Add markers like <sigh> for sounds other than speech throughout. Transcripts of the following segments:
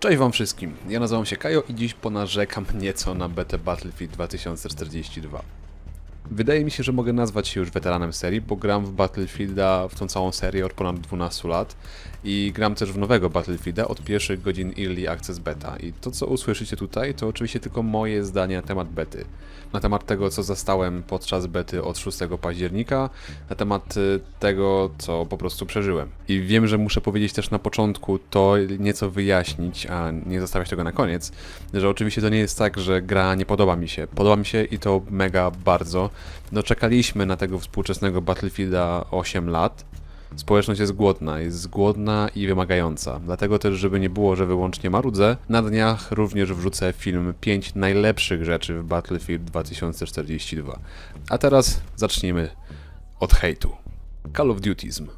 Cześć wam wszystkim, ja nazywam się Kajo i dziś ponarzekam nieco na betę Battlefield 2042. Wydaje mi się, że mogę nazwać się już weteranem serii, bo gram w Battlefielda, w tą całą serię od ponad 12 lat i gram też w nowego Battlefielda od pierwszych godzin Early Access Beta. I to, co usłyszycie tutaj, to oczywiście tylko moje zdanie na temat bety. Na temat tego, co zastałem podczas bety od 6 października, na temat y, tego, co po prostu przeżyłem. I wiem, że muszę powiedzieć też na początku to nieco wyjaśnić, a nie zostawiać tego na koniec, że oczywiście to nie jest tak, że gra nie podoba mi się. Podoba mi się i to mega bardzo. No czekaliśmy na tego współczesnego Battlefielda 8 lat. Społeczność jest głodna, jest głodna i wymagająca. Dlatego też, żeby nie było, że wyłącznie marudzę, na dniach również wrzucę film 5 najlepszych rzeczy w Battlefield 2042. A teraz zacznijmy od hejtu. Call of Dutyzm.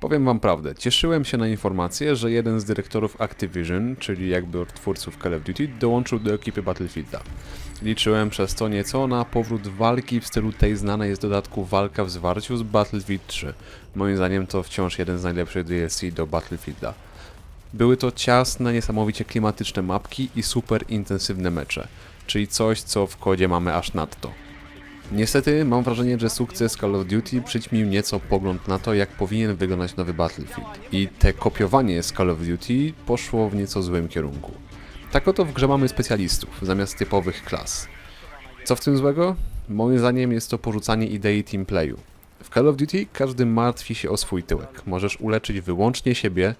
Powiem wam prawdę, cieszyłem się na informację, że jeden z dyrektorów Activision, czyli jakby twórców Call of Duty, dołączył do ekipy Battlefielda. Liczyłem przez to nieco na powrót walki w stylu tej znanej z dodatku walka w zwarciu z Battlefield 3. Moim zdaniem to wciąż jeden z najlepszych DLC do Battlefielda. Były to ciasne, niesamowicie klimatyczne mapki i super intensywne mecze, czyli coś, co w kodzie mamy aż nadto. Niestety mam wrażenie, że sukces Call of Duty przyćmił nieco pogląd na to, jak powinien wyglądać nowy Battlefield. I te kopiowanie z Call of Duty poszło w nieco złym kierunku. Tak oto w grze mamy specjalistów, zamiast typowych klas. Co w tym złego? Moim zdaniem jest to porzucanie idei teamplayu. W Call of Duty każdy martwi się o swój tyłek. Możesz uleczyć wyłącznie siebie,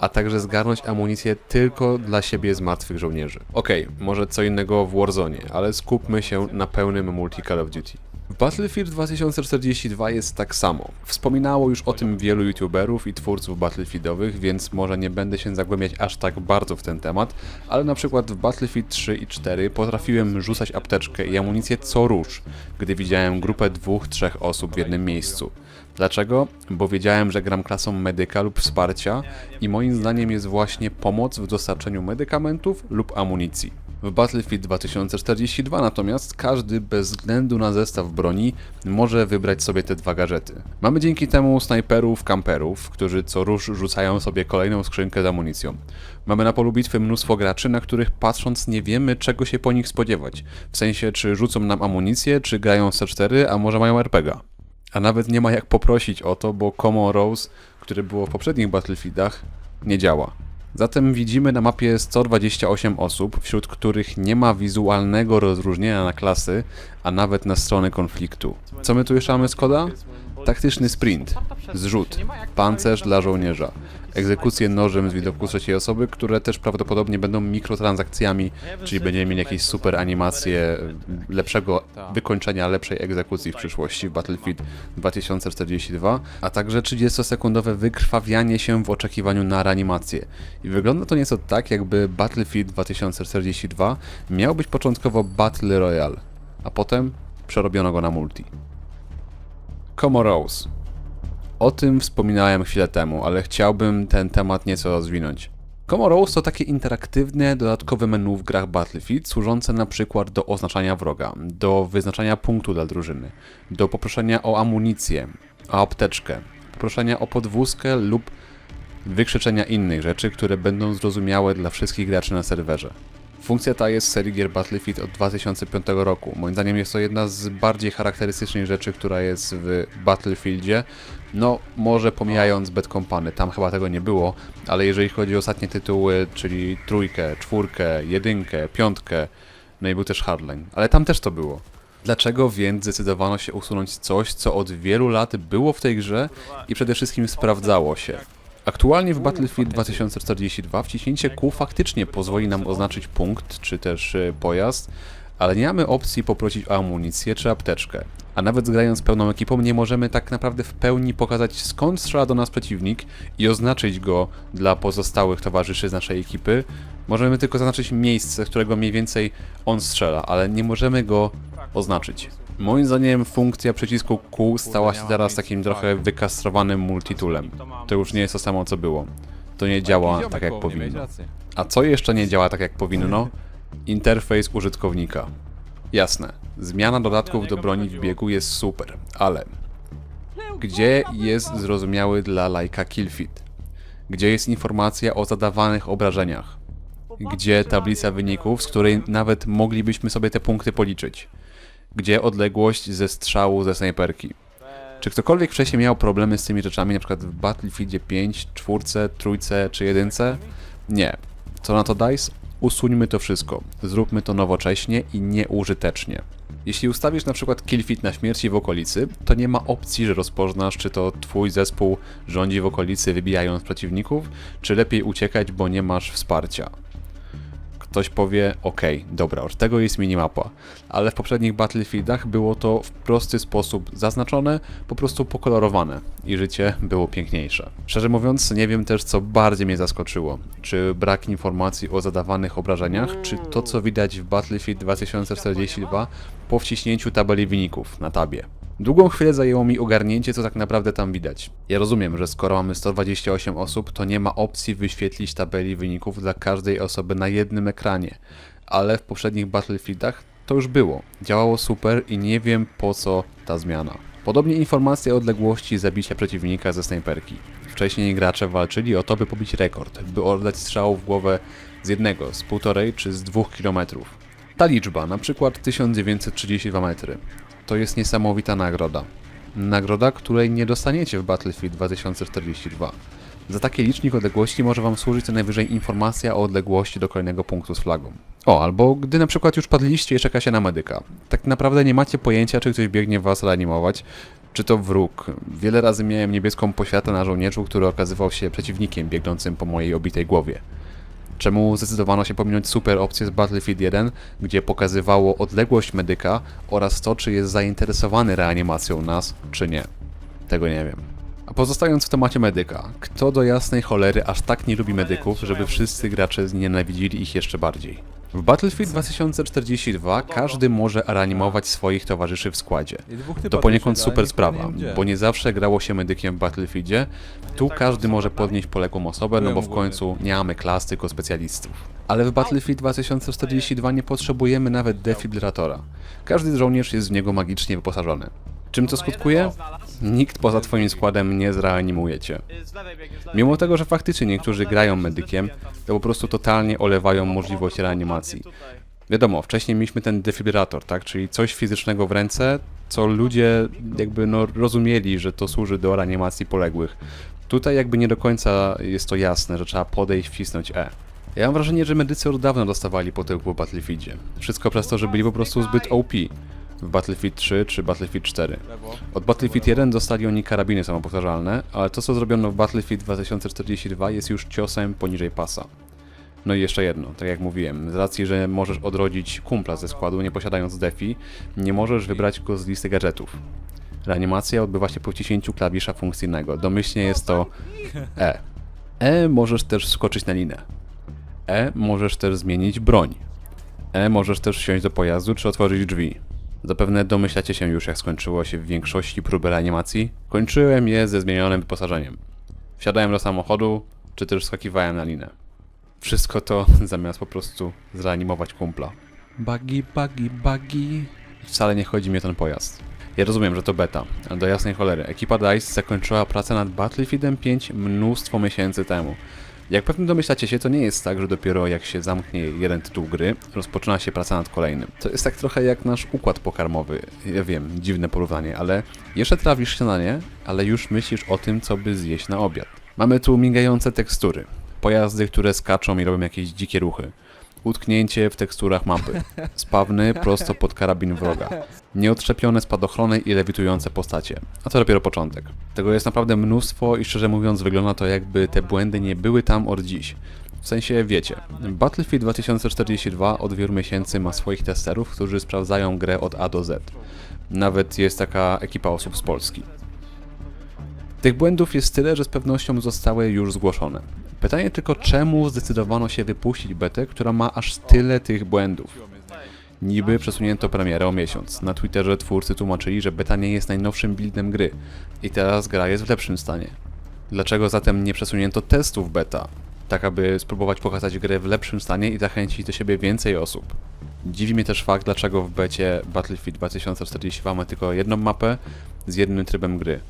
a także zgarnąć amunicję tylko dla siebie z martwych żołnierzy. Okej, może co innego w Warzone, ale skupmy się na pełnym multi Call of Duty. Battlefield 2042 jest tak samo. Wspominało już o tym wielu youtuberów i twórców battlefieldowych, więc może nie będę się zagłębiać aż tak bardzo w ten temat, ale na przykład w Battlefield 3 i 4 potrafiłem rzucać apteczkę i amunicję co róż, gdy widziałem grupę dwóch, trzech osób w jednym miejscu. Dlaczego? Bo wiedziałem, że gram klasą medyka lub wsparcia i moim zdaniem jest właśnie pomoc w dostarczeniu medykamentów lub amunicji. W Battlefield 2042 natomiast każdy bez względu na zestaw broni może wybrać sobie te dwa gadżety. Mamy dzięki temu snajperów, kamperów, którzy co rusz rzucają sobie kolejną skrzynkę z amunicją. Mamy na polu bitwy mnóstwo graczy, na których patrząc nie wiemy czego się po nich spodziewać. W sensie czy rzucą nam amunicję, czy grają C4, a może mają RPGa. A nawet nie ma jak poprosić o to, bo Common Rose, które było w poprzednich Battlefieldach, nie działa. Zatem widzimy na mapie 128 osób, wśród których nie ma wizualnego rozróżnienia na klasy, a nawet na strony konfliktu. Co my tu jeszcze mamy z koda? Taktyczny sprint, zrzut, pancerz dla żołnierza, egzekucje nożem z widoku trzeciej osoby, które też prawdopodobnie będą mikrotransakcjami, czyli będziemy mieli jakieś super animacje lepszego wykończenia, lepszej egzekucji w przyszłości w Battlefield 2042, a także 30-sekundowe wykrwawianie się w oczekiwaniu na reanimację. I wygląda to nieco tak, jakby Battlefield 2042 miał być początkowo Battle Royale, a potem przerobiono go na multi. Comoros. O tym wspominałem chwilę temu, ale chciałbym ten temat nieco rozwinąć. Comoros to takie interaktywne, dodatkowe menu w grach Battlefield, służące na przykład do oznaczania wroga, do wyznaczania punktu dla drużyny, do poproszenia o amunicję, o apteczkę, poproszenia o podwózkę lub wykrzyczenia innych rzeczy, które będą zrozumiałe dla wszystkich graczy na serwerze. Funkcja ta jest w serii gier Battlefield od 2005 roku. Moim zdaniem jest to jedna z bardziej charakterystycznych rzeczy, która jest w Battlefieldzie. No, może pomijając Bad Company, tam chyba tego nie było, ale jeżeli chodzi o ostatnie tytuły, czyli trójkę, czwórkę, jedynkę, piątkę, no i był też Hardline, ale tam też to było. Dlaczego więc zdecydowano się usunąć coś, co od wielu lat było w tej grze i przede wszystkim sprawdzało się? Aktualnie w Battlefield 2042 wciśnięcie kół faktycznie pozwoli nam oznaczyć punkt czy też e, pojazd, ale nie mamy opcji poprosić o amunicję czy apteczkę. A nawet grając pełną ekipą nie możemy tak naprawdę w pełni pokazać skąd strzela do nas przeciwnik i oznaczyć go dla pozostałych towarzyszy z naszej ekipy. Możemy tylko zaznaczyć miejsce, z którego mniej więcej on strzela, ale nie możemy go oznaczyć. Moim zdaniem funkcja przycisku Q stała się teraz takim trochę wykastrowanym multitoolem. To już nie jest to samo co było. To nie działa tak jak powinno. A co jeszcze nie działa tak jak powinno? Interfejs użytkownika. Jasne, zmiana dodatków do broni w biegu jest super, ale gdzie jest zrozumiały dla lajka killfit? gdzie jest informacja o zadawanych obrażeniach, gdzie tablica wyników, z której nawet moglibyśmy sobie te punkty policzyć, gdzie odległość ze strzału ze snajperki. Czy ktokolwiek wcześniej miał problemy z tymi rzeczami, przykład w Battlefieldzie 5, 4, 3 czy 1? Nie. Co na to DICE? Usuńmy to wszystko. Zróbmy to nowocześnie i nieużytecznie. Jeśli ustawisz na przykład killfit na śmierci w okolicy, to nie ma opcji, że rozpoznasz, czy to twój zespół rządzi w okolicy wybijając przeciwników, czy lepiej uciekać, bo nie masz wsparcia. Ktoś powie, ok, dobra, od tego jest minimapa, ale w poprzednich Battlefieldach było to w prosty sposób zaznaczone, po prostu pokolorowane i życie było piękniejsze. Szczerze mówiąc, nie wiem też, co bardziej mnie zaskoczyło. Czy brak informacji o zadawanych obrażeniach, czy to, co widać w Battlefield 2042 po wciśnięciu tabeli wyników na tabie. Długą chwilę zajęło mi ogarnięcie, co tak naprawdę tam widać. Ja rozumiem, że skoro mamy 128 osób, to nie ma opcji wyświetlić tabeli wyników dla każdej osoby na jednym ekranie, ale w poprzednich Battlefieldach to już było. Działało super i nie wiem po co ta zmiana. Podobnie informacje o odległości zabicia przeciwnika ze snajperki. Wcześniej gracze walczyli o to, by pobić rekord, by oddać strzał w głowę z jednego, z półtorej czy z dwóch kilometrów. Ta liczba, na przykład 1932 metry, to jest niesamowita nagroda. Nagroda, której nie dostaniecie w Battlefield 2042. Za taki licznik odległości może Wam służyć co najwyżej informacja o odległości do kolejnego punktu z flagą. O, albo gdy na przykład już padliście i czeka się na medyka. Tak naprawdę nie macie pojęcia, czy ktoś biegnie Was reanimować, czy to wróg. Wiele razy miałem niebieską poświatę na żołnierzu, który okazywał się przeciwnikiem biegnącym po mojej obitej głowie. Czemu zdecydowano się pominąć super opcję z Battlefield 1, gdzie pokazywało odległość medyka oraz to, czy jest zainteresowany reanimacją nas, czy nie. Tego nie wiem. A pozostając w temacie medyka, kto do jasnej cholery aż tak nie lubi medyków, żeby wszyscy gracze znienawidzili ich jeszcze bardziej? W Battlefield 2042 każdy może reanimować swoich towarzyszy w składzie. To poniekąd super sprawa, bo nie zawsze grało się medykiem w Battlefieldzie. Tu każdy może podnieść poległą osobę, no bo w końcu nie mamy klas, tylko specjalistów. Ale w Battlefield 2042 nie potrzebujemy nawet defibrylatora. Każdy żołnierz jest w niego magicznie wyposażony. Czym to skutkuje? Nikt poza twoim składem nie zreanimuje cię. Mimo tego, że faktycznie niektórzy grają medykiem, to po prostu totalnie olewają możliwość reanimacji. Wiadomo, wcześniej mieliśmy ten defibrylator, tak? Czyli coś fizycznego w ręce, co ludzie jakby no rozumieli, że to służy do reanimacji poległych. Tutaj jakby nie do końca jest to jasne, że trzeba podejść, wcisnąć E. Ja mam wrażenie, że medycy od dawna dostawali po tyłku w Battlefieldzie. Wszystko przez to, że byli po prostu zbyt OP. W Battlefield 3 czy Battlefield 4. Od Battlefield 1 dostali oni karabiny samopowtarzalne, ale to co zrobiono w Battlefield 2042 jest już ciosem poniżej pasa. No i jeszcze jedno, tak jak mówiłem, z racji, że możesz odrodzić kumpla ze składu nie posiadając defi, nie możesz wybrać go z listy gadżetów. Reanimacja odbywa się po wciśnięciu klawisza funkcyjnego. Domyślnie jest to E. E możesz też skoczyć na linę. E możesz też zmienić broń. E możesz też wsiąść do pojazdu czy otworzyć drzwi. Zapewne domyślacie się już, jak skończyło się w większości próby reanimacji. Kończyłem je ze zmienionym wyposażeniem. Wsiadałem do samochodu, czy też skakiwałem na linę. Wszystko to <laughs> zamiast po prostu zreanimować kumpla. Buggy, buggy, buggy. Wcale nie chodzi mi o ten pojazd. Ja rozumiem, że to beta, ale do jasnej cholery. Ekipa DICE zakończyła pracę nad Battlefieldem 5 mnóstwo miesięcy temu. Jak pewnie domyślacie się, to nie jest tak, że dopiero jak się zamknie jeden tytuł gry, rozpoczyna się praca nad kolejnym. To jest tak trochę jak nasz układ pokarmowy. Ja wiem, dziwne porównanie, ale jeszcze trawisz śniadanie, ale już myślisz o tym, co by zjeść na obiad. Mamy tu migające tekstury, pojazdy, które skaczą i robią jakieś dzikie ruchy. Utknięcie w teksturach mapy. Spawny prosto pod karabin wroga. Nieodczepione spadochrony i lewitujące postacie. A to dopiero początek. Tego jest naprawdę mnóstwo i szczerze mówiąc wygląda to jakby te błędy nie były tam od dziś. W sensie wiecie, Battlefield 2042 od wielu miesięcy ma swoich testerów, którzy sprawdzają grę od A do Z. Nawet jest taka ekipa osób z Polski. Tych błędów jest tyle, że z pewnością zostały już zgłoszone. Pytanie tylko, czemu zdecydowano się wypuścić betę, która ma aż tyle tych błędów? Niby przesunięto premierę o miesiąc. Na Twitterze twórcy tłumaczyli, że beta nie jest najnowszym buildem gry i teraz gra jest w lepszym stanie. Dlaczego zatem nie przesunięto testów beta, tak aby spróbować pokazać grę w lepszym stanie i zachęcić do siebie więcej osób? Dziwi mnie też fakt, dlaczego w becie Battlefield 2042 mamy tylko jedną mapę z jednym trybem gry.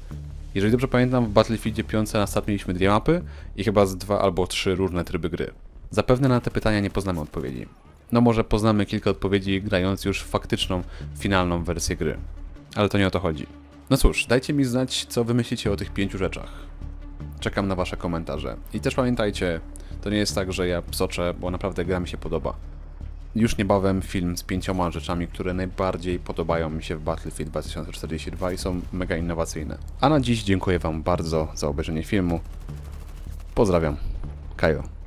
Jeżeli dobrze pamiętam, w Battlefieldzie 5 na start mieliśmy dwie mapy i chyba z dwa albo trzy różne tryby gry. Zapewne na te pytania nie poznamy odpowiedzi. No może poznamy kilka odpowiedzi grając już faktyczną, finalną wersję gry. Ale to nie o to chodzi. No cóż, dajcie mi znać, co wy myślicie o tych pięciu rzeczach. Czekam na wasze komentarze. I też pamiętajcie, to nie jest tak, że ja psoczę, bo naprawdę gra mi się podoba. Już niebawem film z pięcioma rzeczami, które najbardziej podobają mi się w Battlefield 2042 i są mega innowacyjne. A na dziś dziękuję wam bardzo za obejrzenie filmu. Pozdrawiam. Kajo.